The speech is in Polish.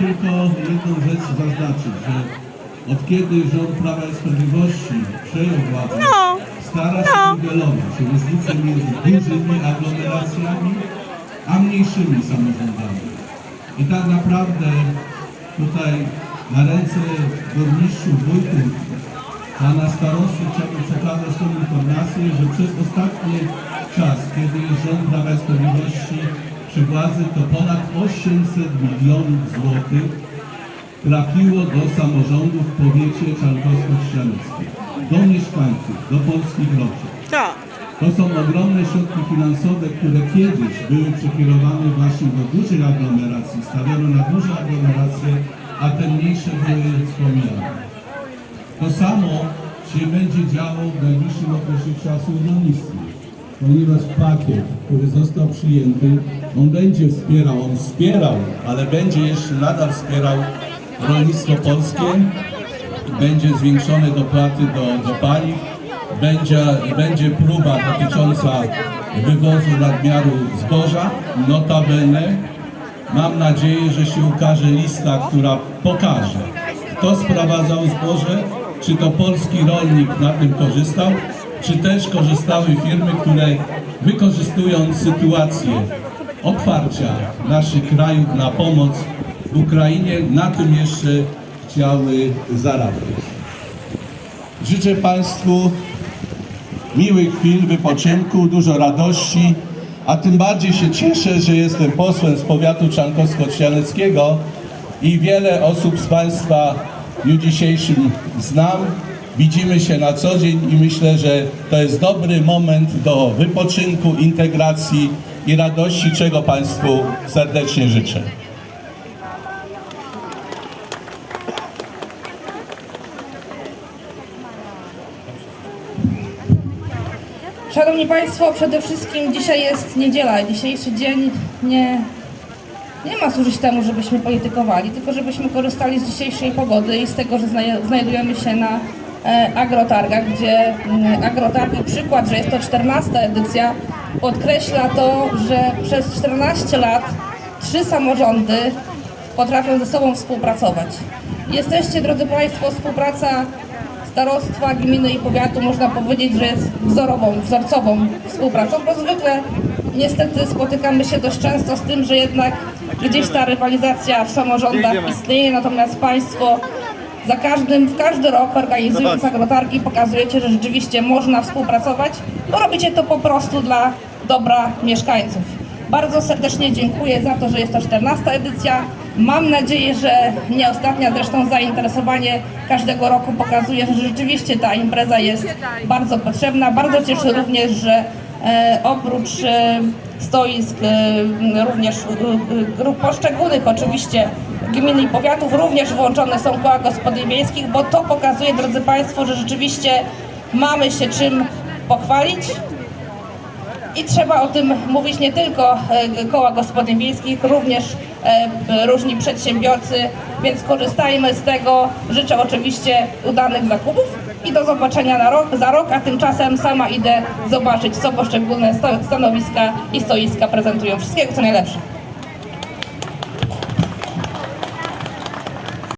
tylko jedną rzecz zaznaczyć, że od kiedy rząd Prawa i Sprawiedliwości przejął władzę, No. stara się No. niwelować różnicę między dużymi aglomeracjami a mniejszymi samorządami. I tak naprawdę tutaj na ręce burmistrzów, wójtów, pana starosty chciałbym przekazać tą informację, że przez ostatni czas, kiedy jest rząd Prawa i Sprawiedliwości przy władzy, to ponad 800 milionów złotych trafiło do samorządów w powiecie czarnkowsko-ścianickim, do mieszkańców, do polskich rodzin. Tak. To są ogromne środki finansowe, które kiedyś były przekierowane właśnie do dużych aglomeracji, stawiano na duże aglomeracje, a te mniejsze były wspomniane. To samo się będzie działo w najbliższym okresie czasu w rolnictwie, ponieważ pakiet, który został przyjęty, on będzie wspierał, on wspierał, ale będzie jeszcze nadal wspierał rolnictwo polskie, będzie zwiększone dopłaty do, do paliw, będzie, będzie próba dotycząca wywozu nadmiaru zboża, notabene. Mam nadzieję, że się ukaże lista, która pokaże, kto sprowadzał zboże, czy to polski rolnik na tym korzystał, czy też korzystały firmy, które wykorzystując sytuację otwarcia naszych krajów na pomoc w Ukrainie, na tym jeszcze chciały zarabiać. Życzę Państwu miłych chwil wypoczynku, dużo radości, a tym bardziej się cieszę, że jestem posłem z powiatu czarnkowsko-trzcianeckiego i wiele osób z Państwa w dniu dzisiejszym znam. Widzimy się na co dzień i myślę, że to jest dobry moment do wypoczynku, integracji i radości, czego Państwu serdecznie życzę. Szanowni Państwo, przede wszystkim dzisiaj jest niedziela. Dzisiejszy dzień nie, nie ma służyć temu, żebyśmy politykowali, tylko żebyśmy korzystali z dzisiejszej pogody i z tego, że znajdujemy się na agrotargach, gdzie mm, agrotargi, przykład, że jest to 14 edycja, podkreśla to, że przez 14 lat trzy samorządy potrafią ze sobą współpracować. Jesteście, drodzy Państwo, współpraca starostwa, gminy i powiatu można powiedzieć, że jest wzorową, wzorcową współpracą, bo zwykle niestety spotykamy się dość często z tym, że jednak gdzieś ta rywalizacja w samorządach istnieje, natomiast Państwo za każdym, w każdy rok organizując agrotargi pokazujecie, że rzeczywiście można współpracować, bo robicie to po prostu dla dobra mieszkańców. Bardzo serdecznie dziękuję za to, że jest to 14 edycja. Mam nadzieję, że nie ostatnia, zresztą zainteresowanie każdego roku pokazuje, że rzeczywiście ta impreza jest bardzo potrzebna. Bardzo cieszę również, że oprócz e, stoisk e, również e, e, grup poszczególnych oczywiście gmin i powiatów również włączone są koła gospodyń wiejskich, bo to pokazuje, drodzy Państwo, że rzeczywiście mamy się czym pochwalić. I trzeba o tym mówić nie tylko e, koła gospodyń wiejskich, również e, różni przedsiębiorcy, więc korzystajmy z tego. Życzę oczywiście udanych zakupów i do zobaczenia na rok, za rok, a tymczasem sama idę zobaczyć, co poszczególne stanowiska i stoiska prezentują. Wszystkiego co najlepsze.